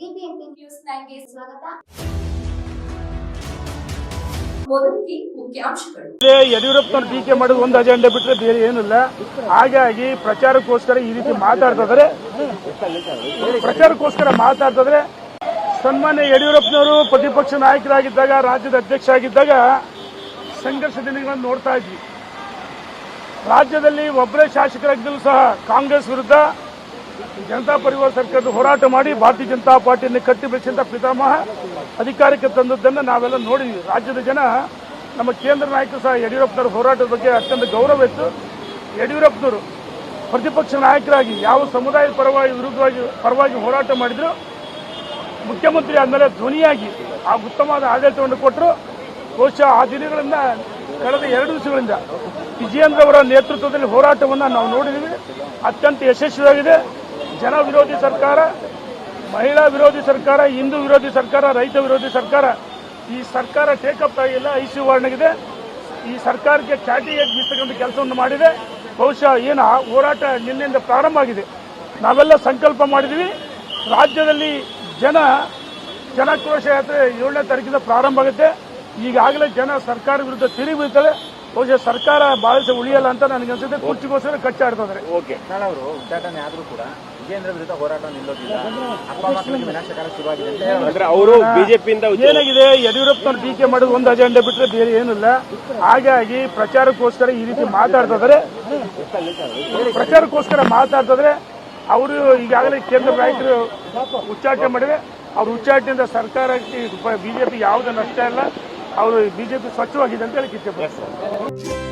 BBMP news ನೈನ್ಗೆ ಸ್ವಾಗತ. ಟೀಕೆ ಮಾಡೋದು ಒಂದು ಅಜೆಂಡಾ ಬಿಟ್ಟರೆ ಬೇರೆ ಏನಿಲ್ಲ. ಹಾಗಾಗಿ ಪ್ರಚಾರಕ್ಕೋಸ್ಕರ ಈ ರೀತಿ ಮಾತಾಡ್ತಿದ್ರೆ ಪ್ರಚಾರಕ್ಕೋಸ್ಕರ ಮಾತಾಡ್ತಿದ್ರೆ ಸನ್ಮಾನ್ಯ ಯಡಿಯೂರಪ್ಪನವರು ಪ್ರತಿಪಕ್ಷ ನಾಯಕರಾಗಿದ್ದಾಗ, ರಾಜ್ಯದ ಅಧ್ಯಕ್ಷ ಆಗಿದ್ದಾಗ ಸಂಘರ್ಷ ದಿನಗಳನ್ನು ನೋಡ್ತಾ ಇದ್ವಿ. ರಾಜ್ಯದಲ್ಲಿ ಒಬ್ಬರೇ ಶಾಸಕರಾಗಿದ್ದರೂ ಸಹ ಕಾಂಗ್ರೆಸ್ ವಿರುದ್ಧ ಜನತಾ ಪರಿವಾರ ಸರ್ಕಾರದ ಹೋರಾಟ ಮಾಡಿ ಭಾರತೀಯ ಜನತಾ ಪಾರ್ಟಿಯನ್ನು ಕಟ್ಟಿ ಬೆಳೆಸಿದಂತ ಪಿತಾಮಹ ಅಧಿಕಾರಕ್ಕೆ ತಂದದ್ದನ್ನು ನಾವೆಲ್ಲ ನೋಡಿದ್ವಿ. ರಾಜ್ಯದ ಜನ ನಮ್ಮ ಕೇಂದ್ರ ನಾಯಕರು ಸಹ ಯಡಿಯೂರಪ್ಪನವರ ಹೋರಾಟದ ಬಗ್ಗೆ ಅತ್ಯಂತ ಗೌರವ ಇತ್ತು. ಯಡಿಯೂರಪ್ಪನವರು ಪ್ರತಿಪಕ್ಷ ನಾಯಕರಾಗಿ ಯಾವ ಸಮುದಾಯದ ಪರವಾಗಿ ವಿರುದ್ಧವಾಗಿ ಪರವಾಗಿ ಹೋರಾಟ ಮಾಡಿದ್ರು, ಮುಖ್ಯಮಂತ್ರಿ ಆದಮೇಲೆ ಧ್ವನಿಯಾಗಿ ಆ ಉತ್ತಮವಾದ ಆಡಳಿತವನ್ನು ಕೊಟ್ಟರು. ಬಹುಶಃ ಆ ದಿನಗಳಿಂದ ಕಳೆದ ಎರಡು ದಿವಸಗಳಿಂದ ವಿಜಯೇಂದ್ರ ಅವರ ನೇತೃತ್ವದಲ್ಲಿ ಹೋರಾಟವನ್ನು ನಾವು ನೋಡಿದ್ದೀವಿ ಅತ್ಯಂತ ಯಶಸ್ವಿಯಾಗಿದೆ. ಜನ ವಿರೋಧಿ ಸರ್ಕಾರ, ಮಹಿಳಾ ವಿರೋಧಿ ಸರ್ಕಾರ, ಹಿಂದೂ ವಿರೋಧಿ ಸರ್ಕಾರ, ರೈತ ವಿರೋಧಿ ಸರ್ಕಾರ, ಈ ಸರ್ಕಾರ ಟೇಕಪ್ ಆಗಿಲ್ಲ ಐಶ್ವರ್ಣಗಿದೆ ಈ ಸರ್ಕಾರಕ್ಕೆ ಚಾಟಿ ಬೀಸ್ತಕ್ಕಂಥ ಕೆಲಸವನ್ನು ಮಾಡಿದೆ. ಬಹುಶಃ ಏನು ಹೋರಾಟ ನಿನ್ನೆಯಿಂದ ಪ್ರಾರಂಭ ಆಗಿದೆ. ನಾವೆಲ್ಲ ಸಂಕಲ್ಪ ಮಾಡಿದ್ದೀವಿ ರಾಜ್ಯದಲ್ಲಿ ಜನ ಜನಾಕ್ರೋಶ ಯಾತ್ರೆ ಏಳನೇ ತಾರೀಕಿಂದ ಪ್ರಾರಂಭ ಆಗುತ್ತೆ. ಈಗಾಗಲೇ ಜನ ಸರ್ಕಾರ ವಿರುದ್ಧ ತಿರುಗಿ ಬೀಳ್ತಾರೆ. ಬಹುಶಃ ಸರ್ಕಾರ ಬಹಳ ಉಳಿಯಲ್ಲ ಅಂತ ನನಗೆ ಅನ್ಸುತ್ತೆ ಕುರ್ಚಿಗೋಸ್ಕರ ಕಚ್ಚಾಡ್ತಿದ್ದಾರೆ. ಓಕೆ. ಅವರು ಉದ್ಘಾಟನೆ ಆದ್ರೂ ಕೂಡ ವಿಜೇಂದ್ರ ವಿರುದ್ಧ ಹೋರಾಟ ನಿಲ್ಲೋದಿಲ್ಲ. ವಿನಾಶಕಾರ ಶುರುವಾಗಿದೆ. ಅಂದ್ರೆ ಅವರು ಬಿಜೆಪಿಯಿಂದ ಏನಾಗಿದೆ? ಯಡಿಯೂರಪ್ಪನವ್ರು ಟೀಕೆ ಮಾಡೋದು ಒಂದು ಅಜೆಂಡಾ ಬಿಟ್ಟರೆ ಬೇರೆ ಏನಿಲ್ಲ. ಹಾಗಾಗಿ ಪ್ರಚಾರಕ್ಕೋಸ್ಕರ ಈ ರೀತಿ ಮಾತಾಡ್ತಿದ್ದಾರೆ. ಪ್ರಚಾರಕ್ಕೋಸ್ಕರ ಮಾತಾಡ್ತಿದ್ರೆ ಅವರು ಈಗಾಗಲೇ ಕೇಂದ್ರ ನಾಯಕರು ಉಚ್ಚಾಟನೆ ಮಾಡಿದ್ರೆ ಅವ್ರ ಉಚ್ಚಾಟನೆಯಿಂದ ಸರ್ಕಾರಕ್ಕೆ ಬಿಜೆಪಿ ಯಾವುದೇ ನಷ್ಟ ಇಲ್ಲ. ಅವರು ಬಿಜೆಪಿ ಸ್ವಚ್ಛವಾಗಿದೆ ಅಂತ ಹೇಳಿ ಇಚ್ಛೆ